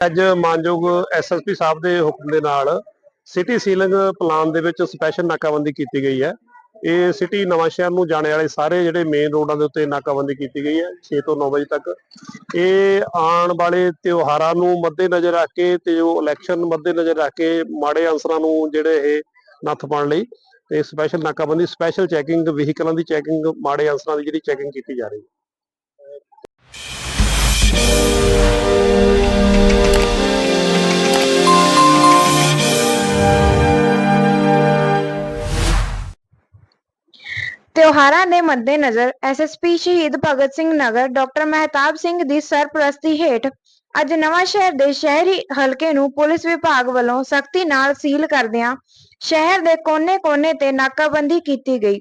ਅੱਜ ਮਾਨਯੋਗ ਐਸਐਸਪੀ ਸਾਹਿਬ ਦੇ ਹੁਕਮ ਦੇ ਨਾਲ ਸਿਟੀ ਸੀਲਿੰਗ ਪਲਾਨ ਦੇ ਵਿੱਚ ਸਪੈਸ਼ਲ ਨਾਕਾਬੰਦੀ ਕੀਤੀ ਗਈ ਹੈ। ਇਹ ਸਿਟੀ ਨਵਾਂ ਸ਼ਹਿਰ ਨੂੰ ਜਾਣੇ ਵਾਲੇ ਸਾਰੇ ਜਿਹੜੇ ਮੇਨ ਰੋਡਾਂ ਦੇ ਉੱਤੇ ਨਾਕਾਬੰਦੀ ਕੀਤੀ ਗਈ ਹੈ 6 ਤੋਂ 9 ਵਜੇ ਤੱਕ। ਇਹ ਆਉਣ ਵਾਲੇ ਤਿਉਹਾਰਾਂ ਨੂੰ ਮੱਦੇਨਜ਼ਰ ਰੱਖ ਕੇ ਤੇ ਉਹ ਇਲੈਕਸ਼ਨ ਮੱਦੇਨਜ਼ਰ ਰੱਖ ਕੇ ਮਾੜੇ ਅਨਸਰਾਂ ਨੂੰ ਜਿਹੜੇ ਇਹ ਨੱਥ ਪਾਉਣ ਲਈ ਤੇ ਸਪੈਸ਼ਲ ਨਾਕਾਬੰਦੀ ਸਪੈਸ਼ਲ ਚੈਕਿੰਗ ਵਹੀਕਲਾਂ ਦੀ ਚੈਕਿੰਗ ਮਾੜੇ ਅਨਸਰਾਂ ਦੀ ਜਿਹੜੀ ਚੈਕਿੰਗ ਕੀਤੀ ਜਾ ਰਹੀ ਹੈ। ਤਿਉਹਾਰਾਂ ਦੇ ਮੱਦੇਨਜ਼ਰ ਐਸਐਸਪੀ ਸ਼ਹੀਦ ਭਗਤ ਸਿੰਘ ਨਗਰ ਡਾਕਟਰ ਮਹਿਤਾਬ ਸਿੰਘ ਦੀ ਸਰਪ੍ਰਸਤੀ ਹੇਠ ਅੱਜ ਨਵਾਂ ਸ਼ਹਿਰ ਦੇ ਸ਼ਹਿਰੀ ਹਲਕੇ ਨੂੰ ਪੁਲਿਸ ਵਿਭਾਗ ਵੱਲੋਂ ਸਖਤੀ ਨਾਲ ਸੀਲ ਕਰਦਿਆਂ ਸ਼ਹਿਰ ਦੇ ਕੋਨੇ-ਕੋਨੇ ਤੇ ਨਾਕਾਬੰਦੀ ਕੀਤੀ ਗਈ।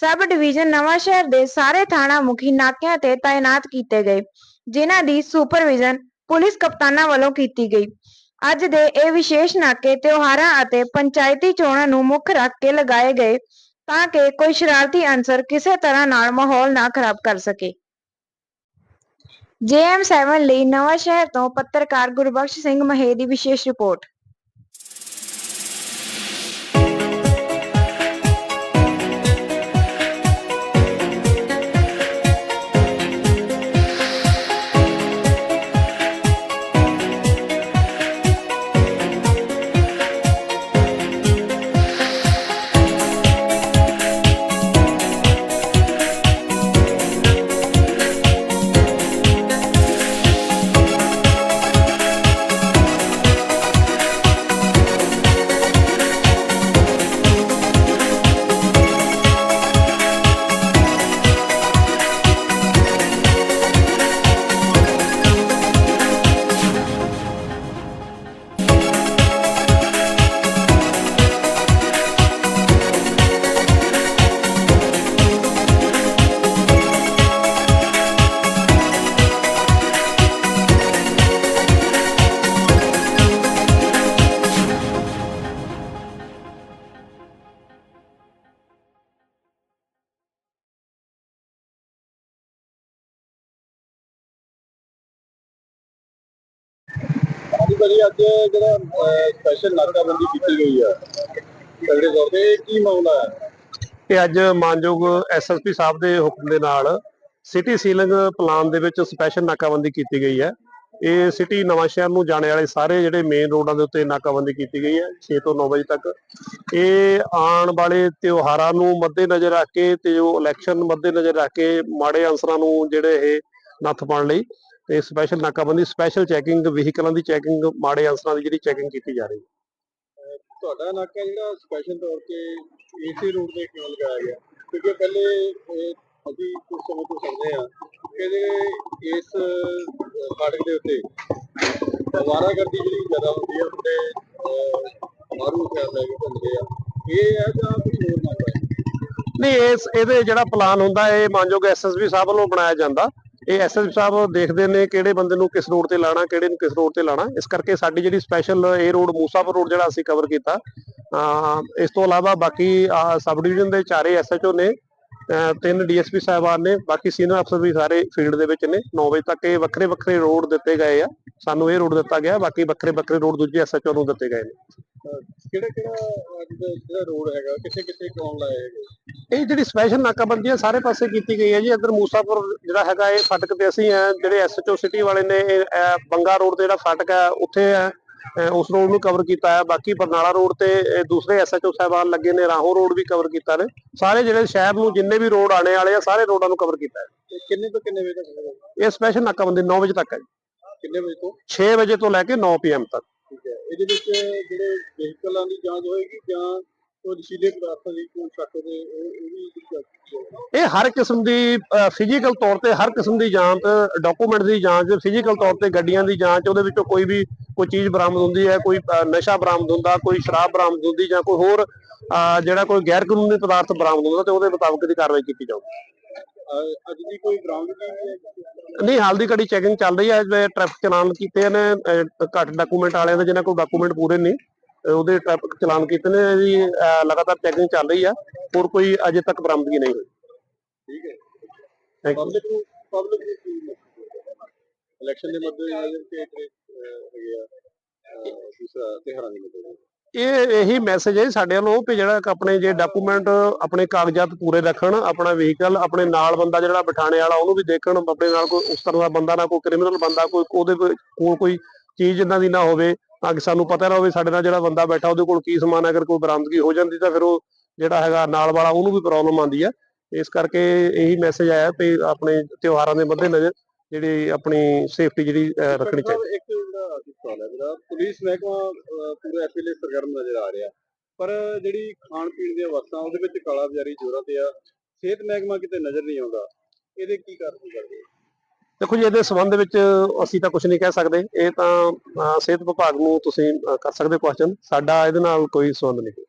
ਸਬ ਡਿਵੀਜ਼ਨ ਨਵਾਂ ਸ਼ਹਿਰ ਦੇ ਸਾਰੇ ਥਾਣਾ ਮੁਖੀ ਨਾਕਿਆਂ ਤੇ ਤਾਇਨਾਤ ਕੀਤੇ ਗਏ, ਜਿਨ੍ਹਾਂ ਦੀ ਸੁਪਰਵਿਜ਼ਨ ਪੁਲਿਸ ਕਪਤਾਨਾਂ ਵੱਲੋਂ ਕੀਤੀ ਗਈ। ਅੱਜ ਦੇ ਇਹ ਵਿਸ਼ੇਸ਼ ਨਾਕੇ ਤਿਉਹਾਰਾਂ ਅਤੇ ਪੰਚਾਇਤੀ ਚੋਣਾਂ ਨੂੰ ਮੁੱਖ ਰੱਖ ਕੇ ਲਗਾਏ ਗਏ ਤਾਂ ਕਿ ਕੋਈ ਸ਼ਰਾਰਤੀ ਅਨਸਰ ਕਿਸੇ ਤਰ੍ਹਾਂ ਨਾਲ ਮਾਹੌਲ ਨਾ ਖਰਾਬ ਕਰ ਸਕੇ। JM7 ਲਈ ਨਵਾਂ ਸ਼ਹਿਰ ਤੋਂ ਪੱਤਰਕਾਰ ਗੁਰਬਖਸ਼ ਸਿੰਘ ਮਹੇ ਦੀ ਵਿਸ਼ੇਸ਼ ਰਿਪੋਰਟ। ਭਾਜੀ, ਅੱਜ ਜਿਹੜਾ ਸਪੈਸ਼ਲ ਨਾਕਾਬੰਦੀ ਕੀਤੀ ਗਈ ਹੈ ਤਗੜੇ ਤੌਰ ਤੇ ਕੀ ਮਾਮਲਾ ਹੈ? ਤੇ ਅੱਜ ਮਾਨਯੋਗ ਐਸਐਸਪੀ ਸਾਹਿਬ ਦੇ ਹੁਕਮ ਦੇ ਨਾਲ ਸਿਟੀ ਸੀਲਿੰਗ ਪਲਾਨ ਦੇ ਵਿੱਚ ਸਪੈਸ਼ਲ ਨਾਕਾਬੰਦੀ ਕੀਤੀ ਗਈ ਹੈ। ਇਹ ਸਿਟੀ ਨਵਾਂ ਸ਼ਹਿਰ ਨੂੰ ਜਾਣੇ ਵਾਲੇ ਸਾਰੇ ਜਿਹੜੇ ਮੇਨ ਰੋਡਾਂ ਦੇ ਉੱਤੇ ਨਾਕਾਬੰਦੀ ਕੀਤੀ ਗਈ ਹੈ 6 ਤੋਂ 9 ਵਜੇ ਤੱਕ। ਇਹ ਆਉਣ ਵਾਲੇ ਤਿਉਹਾਰਾਂ ਨੂੰ ਮੱਦੇਨਜ਼ਰ ਰੱਖ ਕੇ ਤੇ ਜੋ ਇਲੈਕਸ਼ਨ ਮੱਦੇਨਜ਼ਰ ਰੱਖ ਕੇ ਮਾੜੇ ਅਨਸਰਾਂ ਨੂੰ ਜਿਹੜੇ ਇਹ ਨੱਥ ਪਾਉਣ ਲਈ ਤੇ ਸਪੈਸ਼ਲ ਨਾਕਾਬੰਦੀ ਸਪੈਸ਼ਲ ਚੈਕਿੰਗ ਵਹੀਕਲਾਂ ਦੀ ਚੈਕਿੰਗ ਮਾੜੇ ਅਨਸਰਾਂ ਦੀ ਜਿਹੜੀ ਚੈਕਿੰਗ ਕੀਤੀ ਜਾ ਰਹੀ ਹੈ। ਤੁਹਾਡਾ ਨਾਕਾ ਜਿਹੜਾ ਸਪੈਸ਼ਲ ਤੌਰ ਤੇ ਏਸੀ ਰੋਡ ਤੇ ਕਿਉਂ ਲਗਾਇਆ ਗਿਆ। ਕਿਉਂਕਿ ਪਹਿਲੇ ਅਸੀਂ ਕੁਝ ਸਮੇਂ ਤੋਂ ਸੁਣਦੇ ਆ ਕਿ ਜਿਹੜੇ ਇਸ ਫਾਟਕ ਦੇ ਉੱਤੇ ਅਵਾਰਾਗਰਦੀ ਜਿਹੜੀ ਜ਼ਿਆਦਾ ਹੁੰਦੀ ਆ ਤੇ ਮਾਰੂ ਹਥਿਆਰ ਲੈ ਕੇ ਘੁੰਮਦੇ ਆ। ਇਹ ਹੈ ਜਾਂ ਕੋਈ ਹੋਰ ਹੈ? ਨਹੀਂ ਇਸ ਇਹਦੇ ਜਿਹੜਾ ਪਲਾਨ ਹੁੰਦਾ ਇਹ ਮਾਨਯੋਗ ਐਸਐਸਪੀ ਸਾਹਿਬ ਵੱਲੋਂ ਬਣਾਇਆ ਜਾਂਦਾ। ਇਹ ਐਸਐਸਪੀ ਸਾਹਿਬ ਦੇਖਦੇ ਨੇ ਕਿਹੜੇ ਬੰਦੇ ਨੂੰ ਕਿਸ ਰੋਡ ਤੇ ਲਾਣਾ, ਕਿਹੜੇ ਨੂੰ ਕਿਸ ਰੋਡ ਤੇ ਲਾਣਾ। ਇਸ ਕਰਕੇ ਸਾਡੀ ਜਿਹੜੀ ਸਪੈਸ਼ਲ ਇਹ ਰੋਡ, ਮੂਸਾਪੁਰ ਰੋਡ ਜਿਹੜਾ ਅਸੀਂ ਕਵਰ ਕੀਤਾ, ਅਹ ਇਸ ਤੋਂ ਇਲਾਵਾ ਬਾਕੀ ਸਬ ਡਿਵੀਜ਼ਨ ਦੇ ਚਾਰੇ ਐਸਐਚਓ ਨੇ, ਅਹ ਤਿੰਨ ਡੀਐਸਪੀ ਸਾਹਿਬਾਨ ਨੇ, ਬਾਕੀ ਸੀਨੀਅਰ ਅਫਸਰ ਵੀ ਸਾਰੇ ਫੀਲਡ ਦੇ ਵਿੱਚ ਨੇ। 9 ਵਜੇ ਤੱਕ ਇਹ ਵੱਖਰੇ ਵੱਖਰੇ ਰੋਡ ਦਿੱਤੇ ਗਏ ਆ। ਸਾਨੂੰ ਇਹ ਰੋਡ ਦਿੱਤਾ ਗਿਆ, ਬਾਕੀ ਵੱਖਰੇ ਵੱਖਰੇ ਰੋਡ ਦੂਜੇ ਐਸਐਚਓ ਨੂੰ ਦਿੱਤੇ ਗਏ ਨੇ। ਕਿਹੜਾ ਕਿਹੜਾ ਜਿਹੜਾ ਰੋਡ ਹੈਗਾ ਕਿੱਥੇ ਕਿੱਥੇ ਕੌਣ ਲਾਏ ਹੈਗੇ? ਇਹ ਜਿਹੜੀ ਸਪੈਸ਼ਲ ਨਾਕਾਬੰਦੀ ਹੈ ਸਾਰੇ ਪਾਸੇ ਕੀਤੀ ਗਈ ਹੈ ਜੀ ਇੱਧਰ ਮੂਸਾਪੁਰ ਜਿਹੜਾ ਹੈਗਾ ਇਹ ਫਾਟਕ ਤੇ ਅਸੀਂ ਆ ਜਿਹੜੇ ਐਸਐਚਓ ਸਿਟੀ ਵਾਲੇ ਨੇ ਬੰਗਾ ਰੋਡ ਤੇ ਜਿਹੜਾ ਫਾਟਕ ਹੈ ਉੱਥੇ ਹੈ ਉਸ ਰੋਡ ਨੂੰ ਕਵਰ ਕੀਤਾ ਹੈ। ਬਾਕੀ ਬਰਨਾਲਾ ਰੋਡ ਤੇ ਦੂਸਰੇ ਐਸਐਚਓ ਸਾਹਿਬਾਨ ਲੱਗੇ ਨੇ ਰਾਹੋਂ ਰੋਡ ਵੀ ਕਵਰ ਕੀਤਾ ਨੇ। ਸਾਰੇ ਜਿਹੜੇ ਸ਼ਹਿਰ ਨੂੰ ਜਿੰਨੇ ਵੀ ਰੋਡ ਆਣੇ ਵਾਲੇ ਆ ਸਾਰੇ ਰੋਡਾਂ ਨੂੰ ਕਵਰ ਕੀਤਾ ਹੈ। ਕਿੰਨੇ ਤੋਂ ਕਿੰਨੇ ਵਜੇ ਤੱਕ? ਇਹ ਸਪੈਸ਼ਲ ਨਾਕਾਬੰਦੀ 9 ਵਜੇ ਤੱਕ ਹੈ ਕਿੰਨੇ ਵਜੇ ਤੋਂ? 6 ਵਜੇ ਤੋਂ ਲੈ ਕੇ 9 ਪੀਐਮ ਤੱਕ। ਇਹਦੇ ਵਿੱਚ ਜਿਹੜੇ ਵਹੀਕਲਾਂ ਦੀ ਜਾਂਚ ਹੋਏਗੀ ਜਾਂ ਕੋਈ ਨਸ਼ੀਲੇ ਪਦਾਰਥਾਂ ਦੀ ਕੋਈ ਸ਼ੱਕ ਦੇ ਉਹ ਵੀ ਜਾਂਚ ਇਹ ਹਰ ਕਿਸਮ ਦੀ ਫਿਜ਼ੀਕਲ ਤੌਰ ਤੇ ਹਰ ਕਿਸਮ ਦੀ ਜਾਂਚ ਡਾਕੂਮੈਂਟ ਦੀ ਜਾਂਚ ਫਿਜ਼ੀਕਲ ਤੌਰ ਤੇ ਗੱਡੀਆਂ ਦੀ ਜਾਂਚ, ਉਹਦੇ ਵਿੱਚੋਂ ਕੋਈ ਵੀ ਕੋਈ ਚੀਜ਼ ਬਰਾਮਦ ਹੁੰਦੀ ਹੈ, ਕੋਈ ਨਸ਼ਾ ਬਰਾਮਦ ਹੁੰਦਾ, ਕੋਈ ਸ਼ਰਾਬ ਬਰਾਮਦ ਹੁੰਦੀ ਜਾਂ ਕੋਈ ਹੋਰ ਜਿਹੜਾ ਕੋਈ ਗੈਰ ਕਾਨੂੰਨੀ ਪਦਾਰਥ ਬਰਾਮਦ ਹੁੰਦਾ, ਤੇ ਉਹਦੇ ਮੁਤਾਬਕ ਦੀ ਕਾਰਵਾਈ ਕੀਤੀ ਜਾਊਗੀ। ਅੱਜ ਦੀ ਕੋਈ ਬਰਾਮਦਗੀ ਵੀ ਹੈ ਨਹੀਂ ਹਾਲ ਦੀ ਘੜੀ ਚੈਕਿੰਗ ਚੱਲ ਰਹੀ ਹੈ ਟ੍ਰੈਫਿਕ ਚਲਾਨ ਕੀਤੇ ਨੇ ਘੱਟ ਡਾਕੂਮੈਂਟ ਵਾਲਿਆਂ ਦੇ ਜਿਹਨਾਂ ਕੋਲ ਡਾਕੂਮੈਂਟ ਪੂਰੇ ਨਹੀਂ ਉਹਦੇ ਟ੍ਰੈਫਿਕ ਚਲਾਨ ਕੀਤੇ ਨੇ ਜੀ ਲਗਾਤਾਰ ਚੈਕਿੰਗ ਚੱਲ ਰਹੀ ਆ ਹੋਰ ਕੋਈ ਅਜੇ ਤੱਕ ਬਰਾਮਦਗੀ ਨਹੀਂ ਹੋਈ। ਠੀਕ ਹੈ। ਥੈਂਕ ਯੂ ਪਬਲਿਕ ਇਲੈਕਸ਼ਨ ਦੇ ਮੱਦੇ ਨਜ਼ਰ ਕੇ ਹੈਗੇ ਆ ਦੂਸਰਾ ਤਿਉਹਾਰਾਂ ਦੀ ਮਦਦ ਇਹ ਇਹੀ ਮੈਸੇਜ ਹੈ ਸਾਡੇ ਵੱਲੋਂ ਵੀ ਜਿਹੜਾ ਆਪਣੇ ਜੇ ਡਾਕੂਮੈਂਟ ਆਪਣੇ ਕਾਗਜ਼ਾਤ ਪੂਰੇ ਰੱਖਣ, ਆਪਣਾ ਵਹੀਕਲ ਆਪਣੇ ਨਾਲ ਬੰਦਾ ਜਿਹੜਾ ਬਿਠਾਣੇ ਵਾਲਾ, ਉਹਨੂੰ ਵੀ ਦੇਖਣ, ਆਪਣੇ ਨਾਲ ਕੋਈ ਉਸ ਤਰ੍ਹਾਂ ਦਾ ਬੰਦਾ ਨਾ, ਕੋਈ ਕ੍ਰਿਮੀਨਲ ਬੰਦਾ, ਕੋਈ ਉਹਦੇ ਕੋਲ ਕੋਲ ਕੋਈ ਚੀਜ਼ ਇਦਾਂ ਦੀ ਨਾ ਹੋਵੇ, ਤਾਂ ਕਿ ਸਾਨੂੰ ਪਤਾ ਨਾ ਹੋਵੇ ਸਾਡੇ ਨਾਲ ਜਿਹੜਾ ਬੰਦਾ ਬੈਠਾ, ਉਹਦੇ ਕੋਲ ਕੀ ਸਮਾਨ ਹੈ, ਅਗਰ ਕੋਈ ਬਰਾਮਦਗੀ ਹੋ ਜਾਂਦੀ ਤਾਂ ਫਿਰ ਉਹ ਜਿਹੜਾ ਹੈਗਾ ਨਾਲ ਵਾਲਾ, ਉਹਨੂੰ ਵੀ ਪ੍ਰੋਬਲਮ ਆਉਂਦੀ ਹੈ। ਇਸ ਕਰਕੇ ਇਹੀ ਮੈਸੇਜ ਆਇਆ ਕਿ ਆਪਣੇ ਤਿਉਹਾਰਾਂ ਦੇ ਮੱਦੇ ਨਜ਼ਰ ਜਿਹੜੀ ਆਪਣੀ ਸੇਫਟੀ ਜਿਹੜੀ ਰੱਖਣੀ ਚਾਹੀਦੀ। ਇੱਕ ਜਿਹੜਾ ਸਵਾਲ ਹੈ ਜਿਹੜਾ ਪੁਲਿਸ ਮਹਿਕਮਾ ਪੂਰਾ ਐਫਐਲਏ ਸਰਗਰਮ ਨਜ਼ਰ ਆ ਰਿਹਾ। ਪਰ ਜਿਹੜੀ ਖਾਣ ਪੀਣ ਦੀਆਂ ਵਸਤਾਂ ਉਹਦੇ ਵਿੱਚ ਕਾਲਾ ਬਾਜ਼ਾਰੀ ਜ਼ੋਰਾਂ ਤੇ ਆ ਸਿਹਤ ਮਹਿਕਮਾ ਕਿਤੇ ਨਜ਼ਰ ਨਹੀਂ ਆਉਂਦਾ। ਇਹਦੇ ਕੀ ਕਾਰਨ ਕਰਦੇ ਦੇਖੋ ਜੀ ਇਹਦੇ ਸੰਬੰਧ ਵਿੱਚ ਅਸੀਂ ਤਾਂ ਕੁਝ ਨਹੀਂ ਕਹਿ ਸਕਦੇ। ਇਹ ਤਾਂ ਸਿਹਤ ਵਿਭਾਗ ਨੂੰ ਤੁਸੀਂ ਕਰ ਸਕਦੇ ਕੁਐਸਚਨ ਸਾਡਾ ਇਹਦੇ ਨਾਲ ਕੋਈ ਸੰਬੰਧ ਨਹੀਂ।